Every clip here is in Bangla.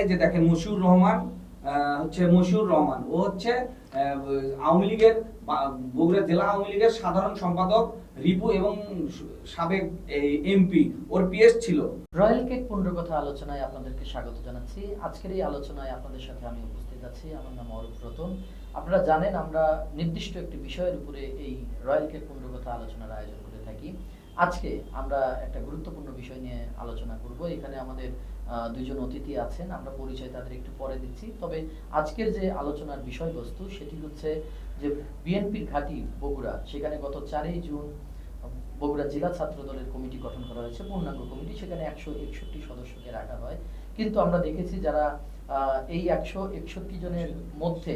এই যে দেখেন, মশিউর রহমান হচ্ছে মশিউর রহমান। ও হচ্ছে আওয়ামী লীগের বগুড়া জেলা আওয়ামী লীগের সাধারণ সম্পাদক, রিপু এবং সাবেক এমপি। ওর পিএস ছিল। রয়্যাল কেক আলোচনায় আপনাদেরকে স্বাগত জানাচ্ছি। আজকের এই আলোচনায় আপনাদের সাথে আমি উপস্থিত আছি। আমার নাম অরূপ রতন। আপনারা জানেন, আমরা নির্দিষ্ট একটি বিষয়ের উপরে এই রয়্যাল কেক পুনর আলোচনার আয়োজন করে থাকি। আজকে আমরা একটা গুরুত্বপূর্ণ বিষয় নিয়ে আলোচনা করব। এখানে আমাদের আহ, দুইজন অতিথি আছেন আমরা পরিচয় তাদের একটু পরে দিচ্ছি। তবে আজকের যে আলোচনার বিষয়বস্তু সেটি হচ্ছে যে বিএনপির ঘাঁটি বগুড়া সেখানে গত চারই জুন বগুড়া জেলা ছাত্র দলের কমিটি গঠন করা হয়েছে পূর্ণাঙ্গ কমিটি সেখানে একশো একষট্টি সদস্যকে রাখা হয়। কিন্তু আমরা দেখেছি যারা এই একশো একষট্টি জনের মধ্যে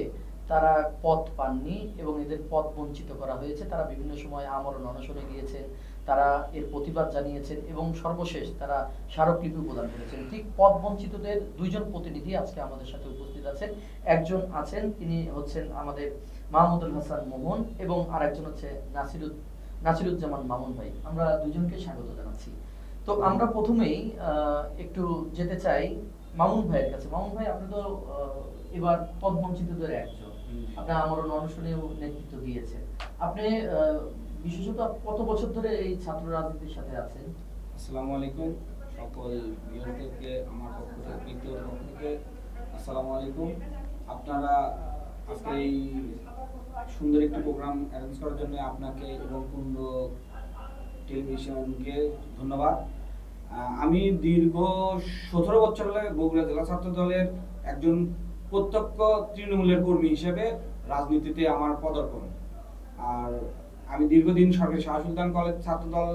তারা পদ পাননি এবং এদের পদ বঞ্চিত করা হয়েছে। তারা বিভিন্ন সময় আমরণ অনশনে গিয়েছেন তারা এর প্রতিবাদ জানিয়েছেন এবং সর্বশেষ তারা স্মারকলিপি প্রদান করেছেন। ঠিক পদ বঞ্চিতদের দুইজন প্রতিনিধি আজকে আমাদের সাথে উপস্থিত আছেন। একজন আছেন তিনি হচ্ছেন আমাদের মাহমুদুল হাসান মোহন এবং আরেকজন হচ্ছে নাসিরুদ নাসিরুজ্জামান মামুন ভাই। আমরা দুজনকে স্বাগত জানাচ্ছি। তো আমরা প্রথমেই আহ, একটু যেতে চাই মামুন ভাইয়ের কাছে। মামুন ভাই আপনি তো এবার পদবঞ্চিতদের একজন। আপনি আমার অনুষ্ঠানেও নেতৃত্ব দিয়েছেন। আপনি আহ, বিশেষত কত বছর ধরে এই ছাত্র রাজনীতির সাথে আছেন? আসসালামু আলাইকুম। সকল বিয়নকে আমার পক্ষ থেকে পক্ষ থেকে আসসালামু আলাইকুম। আপনারা আজকে এই সুন্দর একটি প্রোগ্রাম অ্যারেঞ্জ করার জন্য আপনাকে এবং পূর্ণ টেলিভিশনকে ধন্যবাদ। আমি দীর্ঘ সতেরো বছর হলে বগুড়া জেলা ছাত্র দলের একজন প্রত্যক্ষ তৃণমূলের কর্মী হিসেবে রাজনীতিতে আমার পদার্পণ। আর আমি দীর্ঘদিন সরকারি শাহ সুলতান কলেজ ছাত্র দল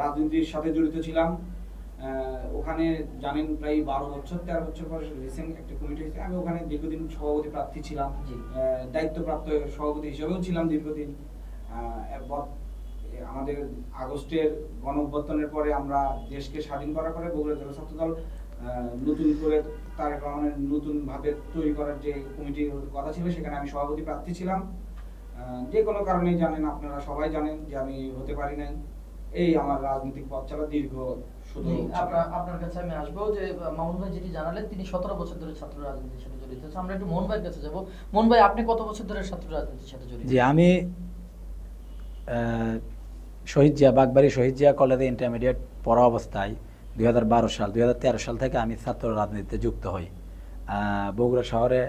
রাজনীতির সাথে জড়িত ছিলাম। ওখানে জানেন প্রায় বারো বছর তেরো বছর পর রিসেন্ট একটা কমিটি হয়েছে। আমি ওখানে দীর্ঘদিন সভাপতি প্রার্থী ছিলাম। দায়িত্বপ্রাপ্ত সভাপতি হিসেবেও ছিলাম দীর্ঘদিন। আমাদের আগস্টের গণ পরে আমরা দেশকে স্বাধীন করার পরে বগুড়া জেলা ছাত্র দল নতুন করে তারেক রহমানের নতুন ভাবে তৈরি করার যে কমিটির কথা ছিল সেখানে আমি সভাপতি প্রার্থী ছিলাম। যে কোনো কারণেই জানেন আপনারা সবাই জানেন যে আমি হতে পারি নাই। এই আমার রাজনৈতিক পথ চলা দীর্ঘ শুধু আপনার কাছে আমি আসব যে মামুন ভাই যেটি জানালেন তিনি সতেরো বছর ধরে ছাত্র রাজনীতির সাথে জড়িত। আছেন আমরা একটু মোহন ভাইয়ের কাছে যাব। মোহন ভাই আপনি কত বছর ধরে ছাত্র রাজনীতির সাথে জড়িত? জি আমি শহীদ জিয়া বাগবাড়ি শহীদ জিয়া কলেজে ইন্টারমিডিয়েট পড়া অবস্থায় দুই হাজার বারো সাল দুই হাজার তেরো সাল থেকে আমি ছাত্র রাজনীতিতে যুক্ত হই। আহ, বগুড়া শহরে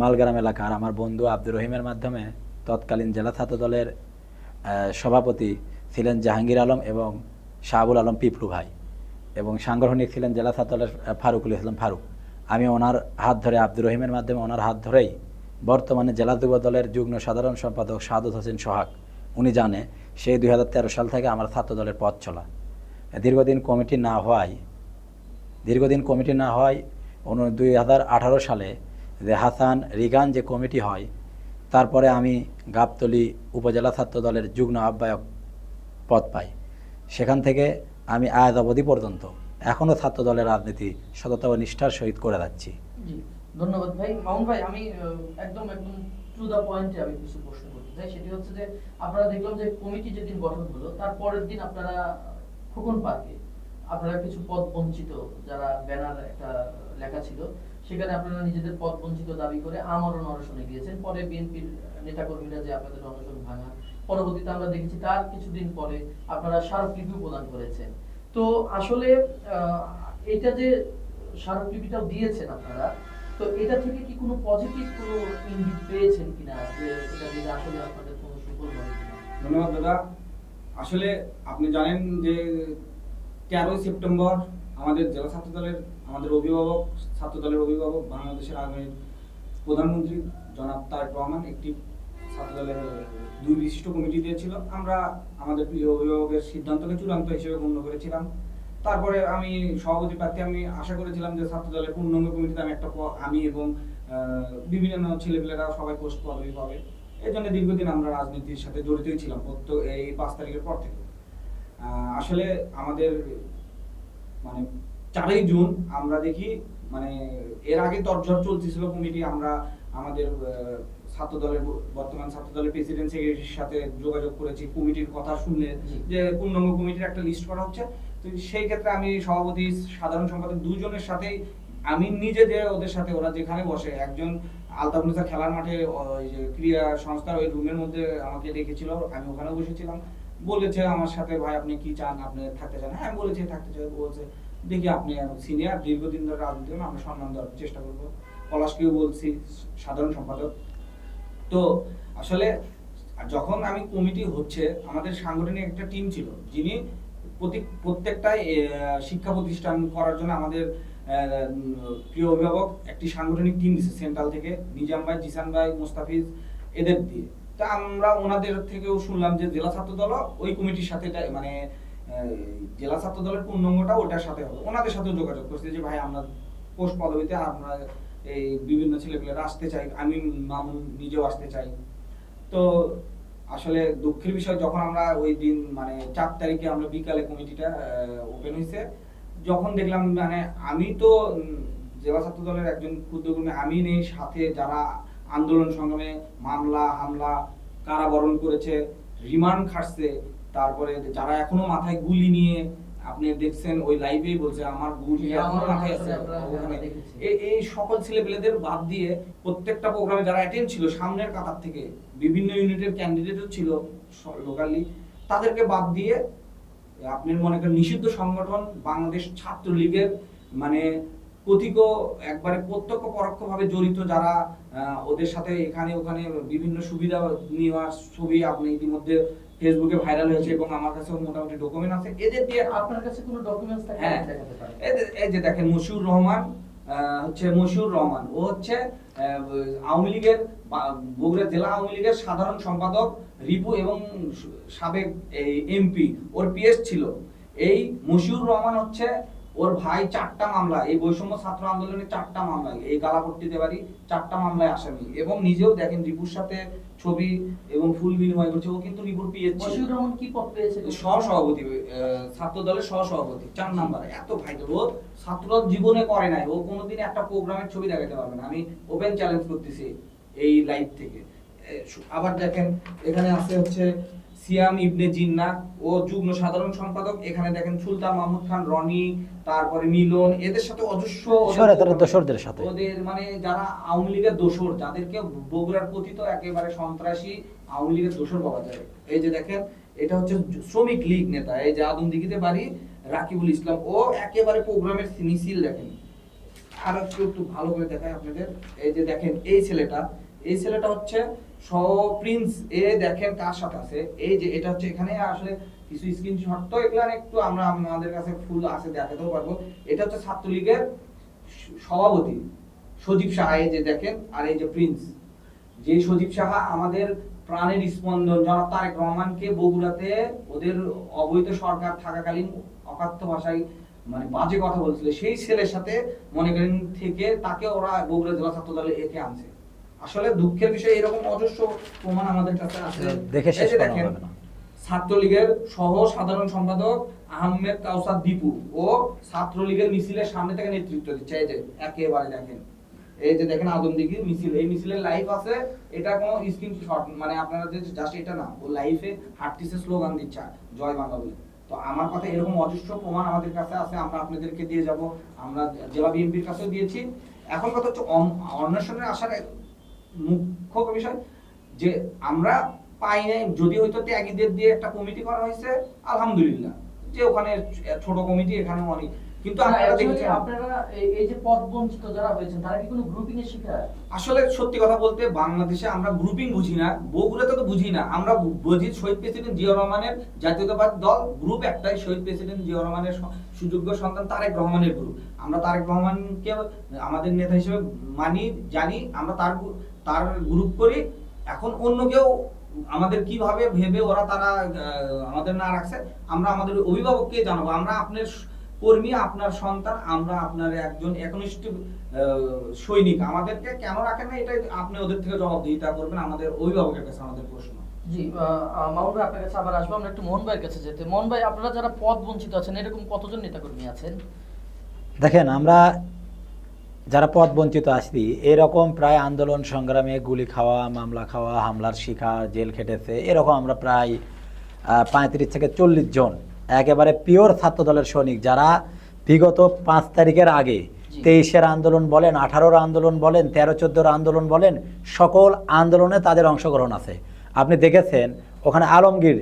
মালগ্রাম এলাকার আমার বন্ধু আব্দুর রহিমের মাধ্যমে তৎকালীন জেলা ছাত্র দলের সভাপতি ছিলেন জাহাঙ্গীর আলম এবং শাহাবুল আলম পিপলু ভাই এবং সাংগঠনিক ছিলেন জেলা ছাত্র দলের ফারুকুল ইসলাম ফারুক। আমি ওনার হাত ধরে, আব্দুর রহিমের মাধ্যমে ওনার হাত ধরেই বর্তমানে জেলা যুব দলের যুগ্ম সাধারণ সম্পাদক সাদত হোসেন সোহাগ, উনি জানে সেই দুই হাজার তেরো সাল থেকে আমার ছাত্র দলের পথ চলা। দীর্ঘদিন কমিটি না হওয়ায়, দীর্ঘদিন কমিটি না হওয়ায় দুই সালে যে হাসান রিগান যে কমিটি হয়, তারপরে আমি গাবতলি উপজেলা ছাত্র দলের যুগ্ম আহ্বায়ক পদ পাই। সেখান থেকে আমি আজ অবধি পর্যন্ত এখনও ছাত্র দলের রাজনীতি সততা ও নিষ্ঠার সহিত করে যাচ্ছি। ধন্যবাদ ভাই। মামুন ভাই, আমি একদম একদম টু দা পয়েন্টে আমি কিছু প্রশ্ন করতে চাই। সেটি হচ্ছে যে, আপনারা দেখলাম যে কমিটি যেদিন গঠন হলো, তার পরের দিন আপনারা খোকন পার্কে আপনারা কিছু পদ বঞ্চিত, যারা ব্যানার একটা লেখা ছিল সেখানে আপনারা নিজেদের পদ বঞ্চিত দাবি করে আমরণ অনশনে গিয়েছেন। পরে বিএনপির নেতাকর্মীরা যে আপনাদের অনশন ভাঙা পরবর্তীতে আমরা দেখেছি তার কিছুদিন পরে আপনারা স্মারকলিপি প্রদান করেছেন। তো আসলে এটা যে স্মারকলিপিটাও দিয়েছেন আপনারা, তো এটা থেকে কি কোনো পজিটিভ কোনো ইঙ্গিত পেয়েছেন কিনা যে এটা থেকে আসলে আপনাদের কোনো সুফল হবে ধন্যবাদ দাদা। আসলে আপনি জানেন যে তেরোই সেপ্টেম্বর আমাদের জেলা ছাত্র দলের আমাদের অভিভাবক ছাত্র দলের অভিভাবক, বাংলাদেশের আগের প্রধানমন্ত্রী জনাব তারেক রহমান একটি ছাত্র দলের দুই বিশিষ্ট কমিটি দিয়েছিল। আমরা আমাদের প্রিয় অভিভাবকের সিদ্ধান্তকে চূড়ান্ত হিসেবে গণ্য করেছিলাম। তারপরে আমি সভাপতি প্রার্থী, আমি আশা করেছিলাম যে ছাত্র দলের পূর্ণাঙ্গ কমিটিতে আমি একটা আমি এবং বিভিন্ন ছেলেপেলেরা সবাই পোস্ট পদবি পাবে। এই জন্য দীর্ঘদিন আমরা রাজনীতির সাথে জড়িতই ছিলাম প্রত্যেক, এই পাঁচ তারিখের পর থেকে। আসলে আমাদের মানে চারই জুন আমরা দেখি মানে এর আগে তরজর চলতেছিল কমিটি আমরা আমাদের ছাত্র দলের বর্তমান ছাত্র দলের প্রেসিডেন্ট সেক্রেটারির সাথে যোগাযোগ করেছি কমিটির কথা শুনলে যে পূর্ণাঙ্গ কমিটির একটা লিস্ট করা হচ্ছে। তো সেই ক্ষেত্রে আমি সভাপতি সাধারণ সম্পাদক দুজনের সাথেই আমি নিজে যে ওদের সাথে ওরা যেখানে বসে একজন আলতাফুনিসা খেলার মাঠে ওই যে ক্রিয়া সংস্থার ওই রুমের মধ্যে আমাকে ডেকেছিল আমি ওখানে বসেছিলাম। বলেছে আমার সাথে, ভাই, আপনি কি চান? আপনি থাকতে চান? হ্যাঁ বলেছে, থাকতে চাই। বলছে, দেখি আপনি সিনিয়র দীর্ঘদিন ধরে রাজনীতি আমরা সম্মান দেওয়ার চেষ্টা করব। পলাশকেও বলছি, সাধারণ সম্পাদক। তো আসলে যখন আমি কমিটি হচ্ছে, আমাদের সাংগঠনিক একটা টিম ছিল, যিনি প্রতি, প্রত্যেকটাই শিক্ষা প্রতিষ্ঠান করার জন্য আমাদের প্রিয় অভিভাবক একটি সাংগঠনিক টিম দিছে, সেন্ট্রাল থেকে, নিজাম ভাই, জিসান ভাই, মুস্তাফিজ, এদের দিয়ে। তা আমরা ওনাদের থেকেও শুনলাম যে জেলা ছাত্র দল ওই কমিটির সাথে মানে জেলা ছাত্র দলের পূর্ণাঙ্গটা ওটার সাথে হবে। ওনাদের সাথেও যোগাযোগ করছে যে, ভাই, আমরা পোস্ট পদবিতে আমরা এই বিভিন্ন ছেলেপেলেরা আসতে চাই। আমি মামুন নিজেও আসতে চাই। তো আসলে দুঃখের বিষয়, যখন আমরা ওই দিন মানে চার তারিখে আমরা বিকালে কমিটিটা ওপেন হয়েছে যখন দেখলাম মানে আমি তো জেলা ছাত্র দলের একজন ক্ষুদ্র আমি নেই, সাথে যারা আন্দোলন সংগ্রামে মামলা হামলা কারাবরণ করেছে রিমান্ড খাটছে তারপরে যারা এখনও মাথায় গুলি নিয়ে আপনি দেখছেন ওই লাইভেই বলছে আমার গুলি হ্যাঁ, এখনও মাথায় আছে এই সকল ছেলেপেলেদের বাদ দিয়ে প্রত্যেকটা প্রোগ্রামে যারা অ্যাটেন্ড ছিল সামনের কাতার থেকে বিভিন্ন ইউনিটের ক্যান্ডিডেটও ছিল লোকালি তাদেরকে বাদ দিয়ে আপনি মনে করেন নিষিদ্ধ সংগঠন বাংলাদেশ ছাত্রলীগের মানে কথিক একবারে প্রত্যক্ষ পরোক্ষভাবে জড়িত যারা ওদের সাথে এখানে ওখানে বিভিন্ন সুবিধা নেওয়ার ছবি আপনি ইতিমধ্যে ফেসবুকে ভাইরাল হয়েছে এবং আমার কাছে মোটামুটি ডকুমেন্ট আছে। এদের দিয়ে আপনার কাছে কোনো ডকুমেন্টস থাকলে হ্যাঁ এই যে- দেখেন মশিউর রহমান হচ্ছে মশিউর রহমান। ও হচ্ছে আওয়ামী লীগের বগুড়া জেলা আওয়ামী লীগের সাধারণ সম্পাদক রিপু এবং সাবেক এই এমপি। ওর পিএস ছিল। এই মশিউর রহমান হচ্ছে ওর ভাই চারটা মামলা এই বৈষম্য ছাত্র আন্দোলনের চারটা মামলায় এই গালাপট্টিতে বাড়ি চারটা মামলায় আসামি এবং নিজেও দেখেন রিপুর সাথে ছবি এবং ফুল বিনিময় করছে। ও কিন্তু রিপুর পিএস ছিল। মশিউর রহমান কি পদ পেয়েছে সহসভাপতি ছাত্র দলের সহসভাপতি চার নাম্বারে। এত ভাই ও ছাত্র জীবনে করে নাই। ও কোনোদিন একটা প্রোগ্রামের ছবি দেখাতে পারবে না। আমি ওপেন চ্যালেঞ্জ করতেছি এই লাইভ থেকে। আবার দেখেন এখানে আছে হচ্ছে সিয়াম ইবনে জিন্না ও যুগ্ম সাধারণ সম্পাদক এখানে দেখেন সুলতান মাহমুদ খান রনি তারপরে মিলন এদের সাথে অজস্র দোসরদের সাথে। ওদের মানে যারা আওয়ামী লীগের দোসর যাদেরকে বগুড়ার কথিত একেবারে সন্ত্রাসী আওয়ামী লীগের দোসর পাওয়া যায়। এই যে দেখেন এটা হচ্ছে শ্রমিক লীগ নেতা এই যে আদমদিঘিতে বাড়ি রাকিবুল ইসলাম ও একেবারে প্রোগ্রামের মিছিল দেখেন। আর একটু একটু ভালো করে দেখায় আপনাদের। এই যে দেখেন এই ছেলেটা এই ছেলেটা হচ্ছে প্রিন্স এ দেখেন কার সাথে আছে। এই যে এটা হচ্ছে এখানে, আসলে কিছু স্ক্রিনশট তো এগুলো একটু আমরা আমাদের কাছে ফুল আছে, দেখাতেও পারব। এটা হচ্ছে ছাত্রলীগের সভাপতি সজীব সাহা, এই যে দেখেন, আর এই যে প্রিন্স যে সজীব সাহা আমাদের প্রাণের স্পন্দন, জনাব তারেক রহমানকে বগুড়াতে ওদের অবৈধ সরকার থাকাকালীন অকাত্য ভাষায় মানে বাজে কথা বলছিল। সেই ছেলের সাথে মনে করেন থেকে তাকে ওরা বগুড়া জেলা ছাত্র দলে একে আনছে। আসলে দুঃখের বিষয় এরকম অজস্র প্রমাণ আমাদের কাছে আছে। দেখে শেষ করা হবে না। ছাত্রলীগের সহ সাধারণ সম্পাদক আহমেদ কাউসার দীপু ও ছাত্রলীগের মিছিলের সামনে থেকে নেতৃত্ব দিচ্ছে। এই যে একেবারে দেখেন এই যে দেখেন আদমদিঘির মিছিল এই মিছিলের লাইভ আছে। এটা কোনো স্ক্রিন শট মানে আপনারা যে জাস্ট এটা না ও লাইভে হাঁটতিছে স্লোগান দিচ্ছে জয় বাংলা বলে। তো আমার কথা এরকম অজস্র প্রমাণ আমাদের কাছে আছে আমরা আপনাদেরকে দিয়ে যাব। আমরা জেলা বিএনপির কাছেও দিয়েছি। এখন কথা হচ্ছে অন- অন্বেষণের আসার মুখ্য বিষয় যে আমরা পাই নাই যদি হয়তো ত্যাগীদের দিয়ে একটা কমিটি করা হয়েছে আলহামদুলিল্লাহ। যে ওখানে ছোট কমিটি এখানে অনেক। কিন্তু আপনারা actually দেখছেন আপনারা এই- এই যে পদ বঞ্চিত যারা হয়েছেন তারা কি কোনো গ্রুপিং এর শিকার? আসলে সত্যি কথা বলতে বাংলাদেশে আমরা গ্রুপিং বুঝি না। বগুড়াতে তো বুঝি না। আমরা বুঝি শহীদ প্রেসিডেন্ট জিয়া রহমানের জাতীয়তাবাদ দল গ্রুপ একটাই শহীদ প্রেসিডেন্ট জিয়া রহমানের সুযোগ্য সন্তান তারেক রহমানের গ্রুপ আমরা তারেক রহমানকে আমাদের নেতা হিসেবে মানি জানি। আমরা তার তার গ্রুপ করি এখন অন্য কেউ আমাদের কীভাবে ভেবে ওরা তারা আমাদের না রাখছে আমরা আমাদের অভিভাবককে জানাব। আমরা আপনার কর্মী আপনার সন্তান আমরা আপনার একজন একনিষ্ঠ সৈনিক। আমাদেরকে কেন রাখেন না এটা আপনি ওদের থেকে জবাবদিহিতা করবেন আমাদের অভিভাবকের কাছে আমাদের প্রশ্ন। জি মামুন ভাই আপনার কাছে আবার আসব। আমরা একটু মোহন ভাইয়ের কাছে যেতে। মোহন ভাই আপনারা যারা পদ বঞ্চিত আছেন এরকম কতজন নেতাকর্মী আছেন? দেখেন আমরা যারা পথ বঞ্চিত আছি এরকম প্রায় আন্দোলন সংগ্রামে গুলি খাওয়া মামলা খাওয়া হামলার শিকার জেল খেটেছে এরকম আমরা প্রায় পঁয়ত্রিশ থেকে চল্লিশ জন একেবারে পিওর ছাত্র দলের সৈনিক যারা বিগত পাঁচ তারিখের আগে তেইশের আন্দোলন বলেন আঠারোর আন্দোলন বলেন তেরো চোদ্দোর আন্দোলন বলেন সকল আন্দোলনে তাদের অংশগ্রহণ আছে। আপনি দেখেছেন ওখানে আলমগীর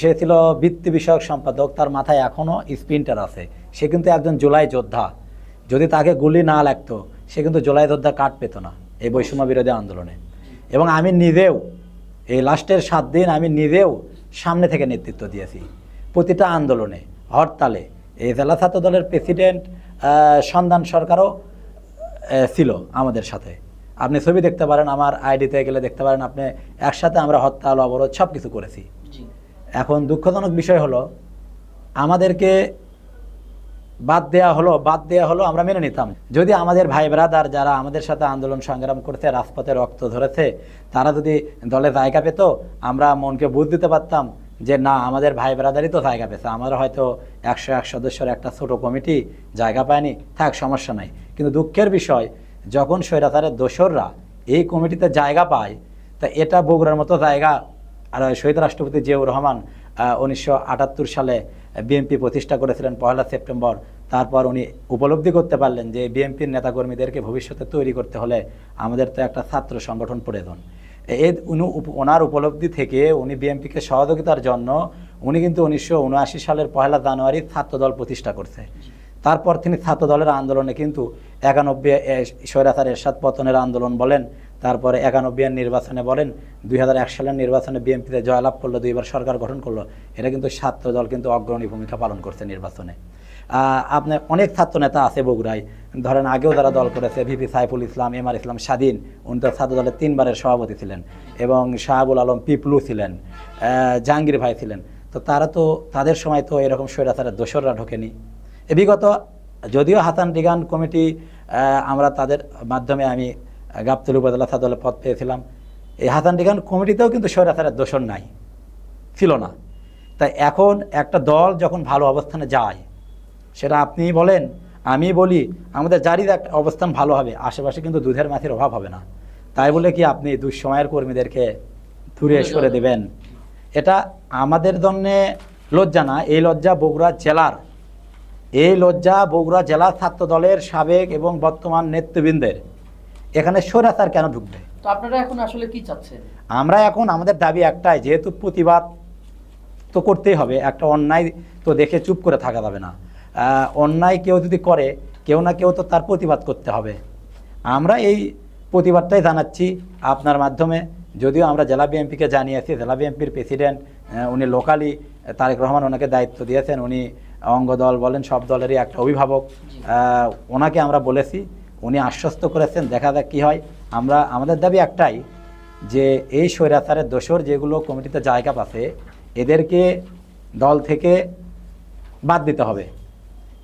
সে ছিল বৃত্তি বিষয়ক সম্পাদক তার মাথায় এখনও স্পিনটার আছে। সে কিন্তু একজন জুলাই যোদ্ধা। যদি তাকে গুলি না লাগতো সে কিন্তু জুলাই যোদ্ধা কাট পেত না এই বৈষম্য বিরোধী আন্দোলনে। এবং আমি নিজেও এই লাস্টের সাত দিন আমি নিজেও সামনে থেকে নেতৃত্ব দিয়েছি। প্রতিটা আন্দোলনে হরতালে এই জেলা ছাত্র দলের প্রেসিডেন্ট সন্ধান সরকারও ছিল আমাদের সাথে। আপনি ছবি দেখতে পারেন আমার আইডিতে গেলে দেখতে পারেন আপনি একসাথে আমরা হরতাল অবরোধ সব কিছু করেছি এখন দুঃখজনক বিষয় হলো আমাদেরকে বাদ দেয়া হলো, বাদ দেয়া হলো, আমরা মেনে নিতাম। যদি আমাদের ভাই ব্রাদার যারা আমাদের সাথে আন্দোলন সংগ্রাম করছে রাজপথে রক্ত ধরেছে, তারা যদি দলে জায়গা পেত, আমরা মনকে বুঝ দিতে পারতাম যে, না, আমাদের ভাই ব্রাদারই তো জায়গা পেয়েছে। আমরা হয়তো একশো এক সদস্যের একটা ছোট কমিটি জায়গা পায়নি। থাক, সমস্যা নাই। কিন্তু দুঃখের বিষয়, যখন স্বৈরাচারের দোসররা এই কমিটিতে জায়গা পায়, তা এটা বগুড়ার মতো জায়গা, আর শহীদ রাষ্ট্রপতি জিয়াউর রহমান উনিশশো আটাত্তর সালে বিএনপি প্রতিষ্ঠা করেছিলেন পয়লা সেপ্টেম্বর। তারপর উনি উপলব্ধি করতে পারলেন যে বিএনপির নেতাকর্মীদেরকে ভবিষ্যতে তৈরি করতে হলে আমাদের তো একটা ছাত্র সংগঠন প্রয়োজন। এই উনি ওনার উপলব্ধি থেকে উনি বিএনপিকে সহযোগিতার জন্য উনি কিন্তু উনিশশো উনআশি সালের পয়লা জানুয়ারি ছাত্রদল প্রতিষ্ঠা করছে। তারপর তিনি ছাত্র দলের আন্দোলনে কিন্তু একানব্বই স্বৈরাচার এরশাদ পতনের আন্দোলন বলেন তারপরে একানব্বই নির্বাচনে বলেন, দুই হাজার এক সালের নির্বাচনে বিএনপিতে জয়লাভ করল, দুইবার সরকার গঠন করল। এটা কিন্তু ছাত্র দল কিন্তু অগ্রণী ভূমিকা পালন করছে নির্বাচনে। আপনার অনেক ছাত্র নেতা আছে বগুড়ায়। ধরেন আগেও যারা দল করেছে, VP Saiful Islam, M R Islam Swadhin, উনি তো ছাত্র দলের তিনবারের সভাপতি ছিলেন এবং শাহাবুল আলম পিপলু ছিলেন জাহাঙ্গীর ভাই ছিলেন। তো তারা তো, তাদের সময় তো এরকম স্বৈরাচারের দোসররা ঢোকেনি। এ বিগত, যদিও হাসান রিগান কমিটি আমরা তাদের মাধ্যমে আমি গাবতুল উপজেলা ছাত্রদলের পদ পেয়েছিলাম। এই হাসান রিগান কমিটিতেও কিন্তু স্বৈরাচারের দোষণ নাই ছিল না। তাই এখন একটা দল যখন ভালো অবস্থানে যায় সেটা আপনি বলেন আমি বলি আমাদের জারির একটা অবস্থান ভালো হবে আশেপাশে কিন্তু দুধের মাছের অভাব হবে না। তাই বলে কি আপনি দুঃসময়ের কর্মীদেরকে দূরে সরে দেবেন? এটা আমাদের জন্যে লজ্জা না এই লজ্জা বগুড়া জেলার। এই লজ্জা বগুড়া জেলা ছাত্র দলের সাবেক এবং বর্তমান নেতৃবৃন্দের। এখানে স্বৈরাচার কেন ঢুকবে? তো আপনারা এখন আসলে কি চাচ্ছেন? আমরা এখন আমাদের দাবি একটাই যেহেতু প্রতিবাদ তো করতেই হবে একটা অন্যায় তো দেখে চুপ করে থাকা যাবে না। অন্যায় কেউ যদি করে কেউ না কেউ তো তার প্রতিবাদ করতে হবে। আমরা এই প্রতিবাদটাই জানাচ্ছি আপনার মাধ্যমে। যদিও আমরা জেলা বিএনপিকে জানিয়েছি জেলা বিএনপির প্রেসিডেন্ট উনি লোকালি তারেক রহমান ওনাকে দায়িত্ব দিয়েছেন উনি অঙ্গ দল বলেন সব দলেরই একটা অভিভাবক। ওনাকে আমরা বলেছি উনি আশ্বস্ত করেছেন, দেখা যাক কী হয়। আমরা, আমাদের দাবি একটাই যে এই স্বৈরাচারের দোসর যেগুলো কমিটিতে জায়গা পাচ্ছে, এদেরকে দল থেকে বাদ দিতে হবে।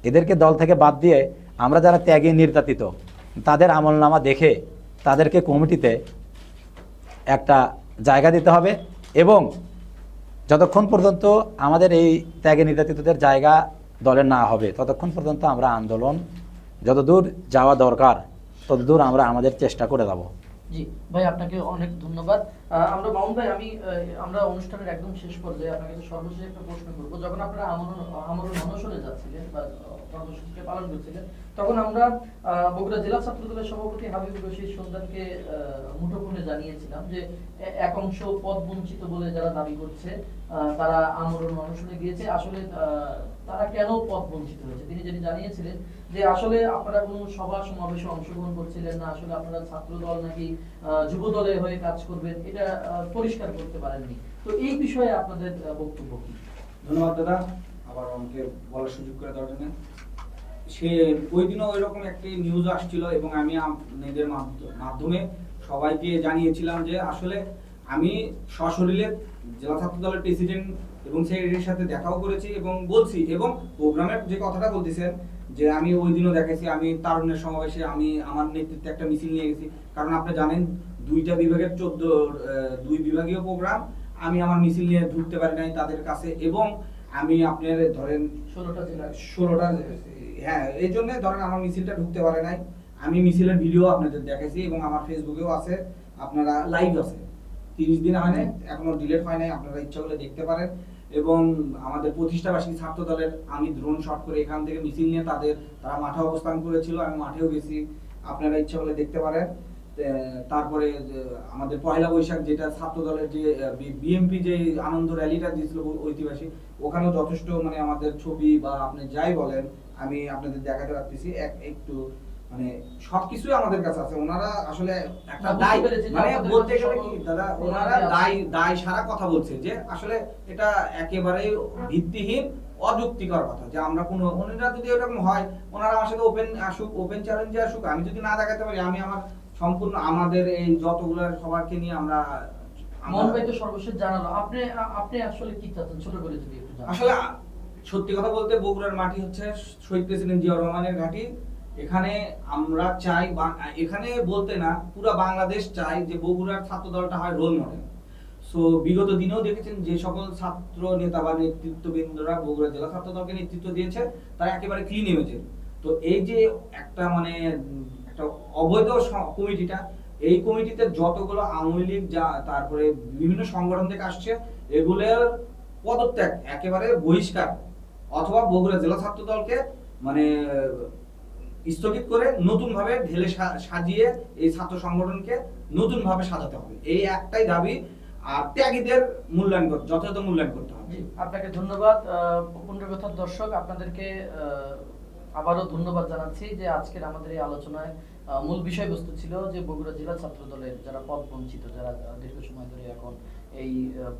এদেরকে দল থেকে বাদ দিয়ে আমরা যারা ত্যাগে, নির্যাতিত, তাদের আমলনামা দেখে তাদেরকে কমিটিতে একটা জায়গা দিতে হবে এবং যতক্ষণ পর্যন্ত আমাদের এই ত্যাগে, নির্যাতিতদের জায়গা দলে না হবে, ততক্ষণ পর্যন্ত আমরা আন্দোলন যতদূর যাওয়া দরকার ততদূর আমরা আমাদের চেষ্টা করে যাব। জি ভাই আপনাকে অনেক ধন্যবাদ। আমরা মামুন ভাই আমি আমরা অনুষ্ঠানের একদম শেষ পর্যায়ে আপনাকে সর্বশেষ একটা প্রশ্ন করব যখন আপনারা আমরণ অনশনে যাচ্ছিলেন বা আহ, কর্মসূচিটা পালন করছিলেন তখন আমরা বগুড়া জেলা ছাত্র দলের সভাপতি হাবিব রশিদ সন্ধানকে আহ, মুঠোফোনে জানিয়েছিলাম যে এক অংশ পদ বঞ্চিত বলে যারা দাবি করছে তারা আমরণ অনশনে গিয়েছে। আসলে তারা কেন পদ বঞ্চিত হয়েছে? তিনি যেটি জানিয়েছিলেন যে আসলে আপনারা কোনো সভা সমাবেশে অংশগ্রহণ করছিলেন না, আসলে আপনারা ছাত্র দল নাকি যুব দলের হয়ে কাজ করবেন, এটা পরিষ্কার করতে পারেননি। তো এই বিষয়ে আপনাদের বক্তব্য কি? ধন্যবাদ দাদা। আবার আমাকে বলার সুযোগ করে দেওয়ার জন্য। সে, ওই দিনও ওই রকম একটি নিউজ আসছিল এবং আমি নিজের মাধ্য- মাধ্যমে সবাইকে জানিয়েছিলাম যে আসলে আমি সশরীরে জেলা ছাত্র দলের প্রেসিডেন্ট এবং সেক্রেটারির সাথে দেখাও করেছি এবং বলছি এবং প্রোগ্রামের যে কথাটা বলতেছেন যে আমি ওই দিনও দেখেছি আমি তারুণ্যের সমাবেশে আমি আমার নেতৃত্বে একটা মিছিল নিয়ে গেছি। কারণ আপনি জানেন দুইটা বিভাগের চোদ্দ দুই বিভাগীয় প্রোগ্রাম আমি আমার মিছিল নিয়ে ঢুকতে পারি নাই তাদের কাছে এবং আমি আপনার ধরেন ষোলোটা জেলায় ষোলোটা হ্যাঁ এই জন্য ধরেন আমার মিছিলটা ঢুকতে পারে নাই। আমি মিছিলের ভিডিও আপনাদের দেখাইছি এবং আমার ফেসবুকেও আছে আপনারা লাইভ আছে। তিরিশ দিন হয় নাই এখনও ডিলেট হয় নাই আপনারা ইচ্ছা করলে দেখতে পারেন। এবং আমাদের প্রতিষ্ঠাবাসী ছাত্র দলের আমি ড্রোন শট করে এখান থেকে মিছিল নিয়ে তাদের, তারা মাঠে অবস্থান করেছিল, আমি মাঠেও গেছি। আপনারা ইচ্ছা করলে দেখতে পারেন। তারপরে আমাদের পয়লা বৈশাখ যেটা ছাত্র দলের যে বিএমপি যে আনন্দ র্যালিটা দিয়েছিল ঐতিহাসিক, ওখানেও যথেষ্ট মানে আমাদের ছবি বা আপনি যাই বলেন, আমি আপনাদের দেখাতে পারতেছি। এক, একটু মানে সবকিছুই আমাদের কাছে আছে। ওনারা আসলে একটা দায় মানে বলতে গেলে কি দাদা ওনারা দায় দায় সারা কথা বলছে যে আসলে এটা একেবারেই ভিত্তিহীন অযুক্তিকর কথা যে আমরা কোনো ওনারা যদি এরকম হয় ওনারা আমার সাথে ওপেন আসুক ওপেন চ্যালেঞ্জে আসুক আমি যদি না দেখাতে পারি আমি আমার সম্পূর্ণ আমাদের এই যতগুলো সবাইকে নিয়ে আমরা আমরা- ভাই তো সর্বশেষ জানালো। আপনি আপনি আসলে কি চাচ্ছেন? ছোট করে যদি একটু আসলে সত্যি কথা বলতে বগুড়ার মাটি হচ্ছে শহীদ প্রেসিডেন্ট জিয়াউর রহমানের ঘাঁটি। এখানে আমরা চাই এখানে বলতে না, পুরো বাংলাদেশ চাই যে বগুড়ার ছাত্র দলটা হয় রোল মডেল সো বিগত দিনেও দেখেছেন যে সকল ছাত্র নেতা বা নেতৃত্ববৃন্দরা বগুড়া জেলা ছাত্র দলকে নেতৃত্ব দিয়েছে, তারা একেবারে ক্লিন ইমেজের তো এই যে একটা মানে একটা অবৈধ কমিটিটা, এই কমিটিতে যতগুলো আওয়ামী লীগ যা, তারপরে বিভিন্ন সংগঠন থেকে আসছে, এগুলোর পদত্যাগ একেবারে বহিষ্কার। অথবা বগুড়া জেলা ছাত্র দলকে মানে স্থগিত করে নতুন ভাবে ঢেলে সাজিয়ে এই ছাত্র সংগঠনকে নতুন ভাবে সাজাতে হবে। এই একটাই দাবি আর ত্যাগীদের মূল্যায়ন করতে যথাযথ মূল্যায়ন করতে হবে। আপনাকে ধন্যবাদ। আহ, পুনর্গথার দর্শক আপনাদেরকে আবারও ধন্যবাদ জানাচ্ছি যে আজকের আমাদের এই আলোচনায় মূল বিষয়বস্তু ছিল যে বগুড়া জেলা ছাত্র দলের যারা পদ বঞ্চিত যারা দীর্ঘ সময় ধরে এখন এই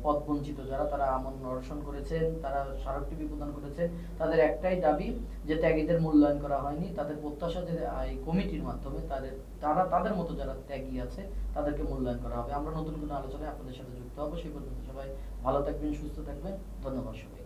পদ বঞ্চিত যারা, তারা আমন নরসন করেছেন তারা স্মারকলিপি প্রদান করেছে। তাদের একটাই দাবি যে ত্যাগীদের মূল্যায়ন করা হয়নি। তাদের প্রত্যাশা যে এই কমিটির মাধ্যমে তাদের, তারা, তাদের মতো যারা ত্যাগী আছে, তাদেরকে মূল্যায়ন করা হবে। আমরা নতুন কোনো আলোচনায় আপনাদের সাথে যুক্ত হব। সেই পর্যন্ত সবাই ভালো থাকবেন, সুস্থ থাকবেন। ধন্যবাদ সবাই